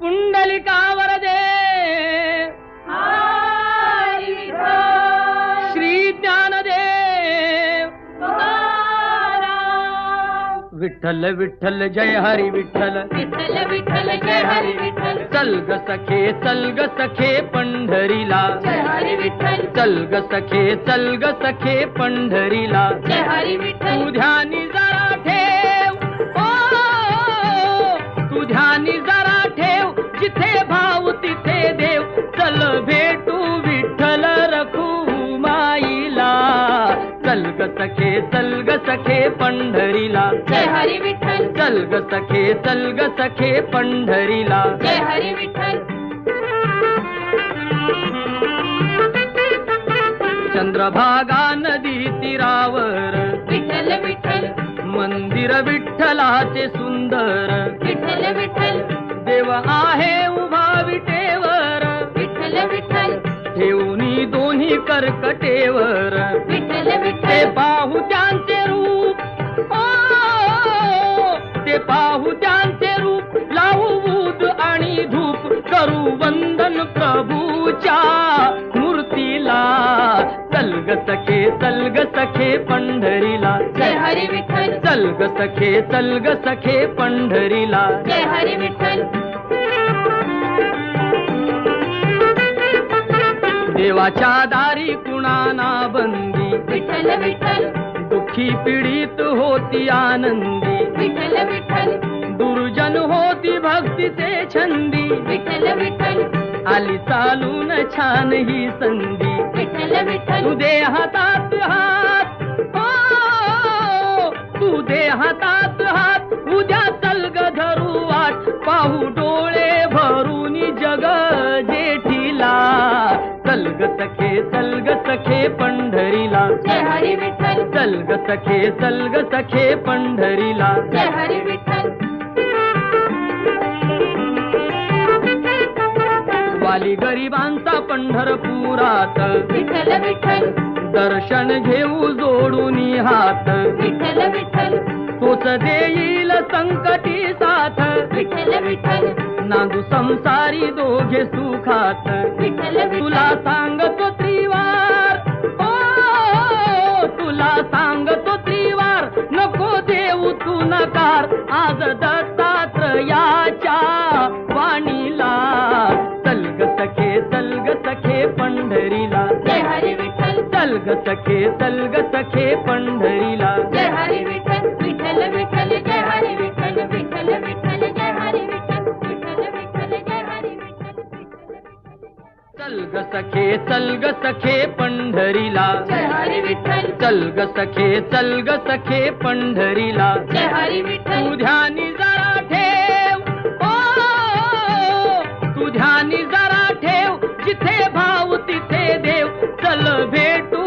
पुंडलिकावर दे श्री ज्ञानदेव विठ्ठल विठ्ठल जय हरी विठ्ठल। विठ्ठल विठ्ठल जय हरी विठ्ठल। चल ग सखे चल ग सखे पंढरीला। जय हरी विठ्ठल। चल ग सखे चल ग सखे पंढरीला। जय हरी विठ्ठल। तू चल ग सखे चल ग सखे पंढरीला. जय हरी विठ्ठल. चल ग सखे चल ग सखे पंढरीला. जय हरी विठ्ठल. चंद्रभागा नदी तीरावर. विठ्ठल विठ्ठल. मंदिर विठ्ठलाचे सुंदर. विठ्ठल विठ्ठल. देव आहे उभा विटेवर. विठ्ठल विठ्ठल. ठेवणी दोन्ही कर्कटेवर. ते पाहू त्यांचे रूप लावू आणि धूप करू वंदन प्रभूच्या मूर्तीला. चल ग सखे चल ग सखे पंढरीला. जय हरी विठ्ठल. चल ग सखे चल ग सखे पंढरीला. जय हरी विठ्ठल. देवाच्या दारी कुणाना बंदी. विठ्ठल विठ्ठल. दुःखी पीडित होती आनंदी. विठ्ठल विठ्ठल. दुर्जन होती भक्तीचे छंदी. विठ्ठल विठ्ठल. आली चालून छान ही संधी. विठ्ठल विठ्ठल. तू दे हातात हात. ओ, तू दे हातात हात. उद्या चल ग धरू वाट. पाहू ग सखे चल ग सखे पंढरीला. जय हरी विठ्ठल. चल ग सखे चल ग सखे पंढरीला. जय हरी विठ्ठल. वाली गरिबांचा पंढरपुरात. विठ्ठल विठ्ठल. दर्शन घेऊ जोडून हात. विठ्ठल विठ्ठल. तोच देईल संकटी साथ. विठ्ठल विठ्ठल. नांदू संसारी दोघे सुखात. तुला सांगतो त्रिवार. ओ तुला सांगतो त्रिवार. नको देऊ तू नकार. आज दत्तात्रयाच्या वाणीला. चल ग सखे चल ग सखे पंढरीला. जय हरी विठ्ठल. चल ग सखे चल ग सखे सखे चल ग सखे पंढरीला. जय हरी विठ्ठल. चल ग सखे चल ग सखे पंढरीला. जय हरी विठ्ठल. तू ध्यानी जरा ठेव. ओ तू ध्यानी जरा ठेव. जिथे भाव तिथे देव. चल भेटू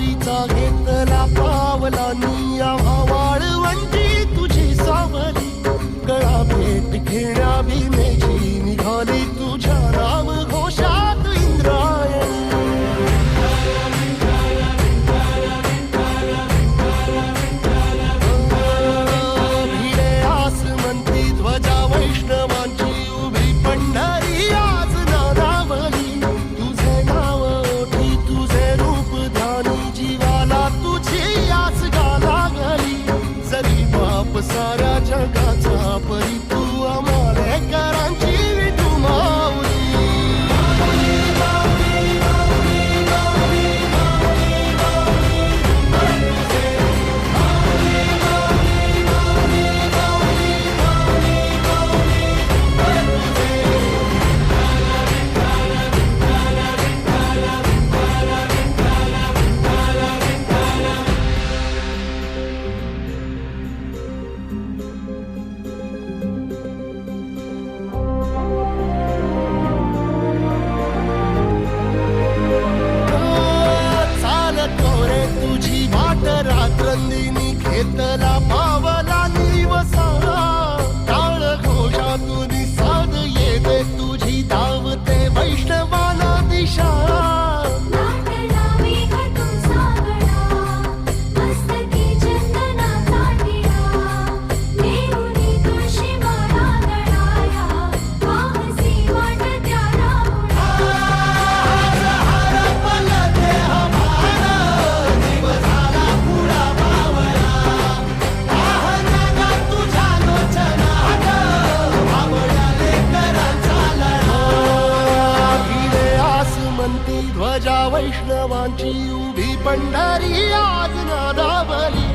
Marita ఉంది నీకేతలా वैष्णवांची उभी पंढरी आज नादावली.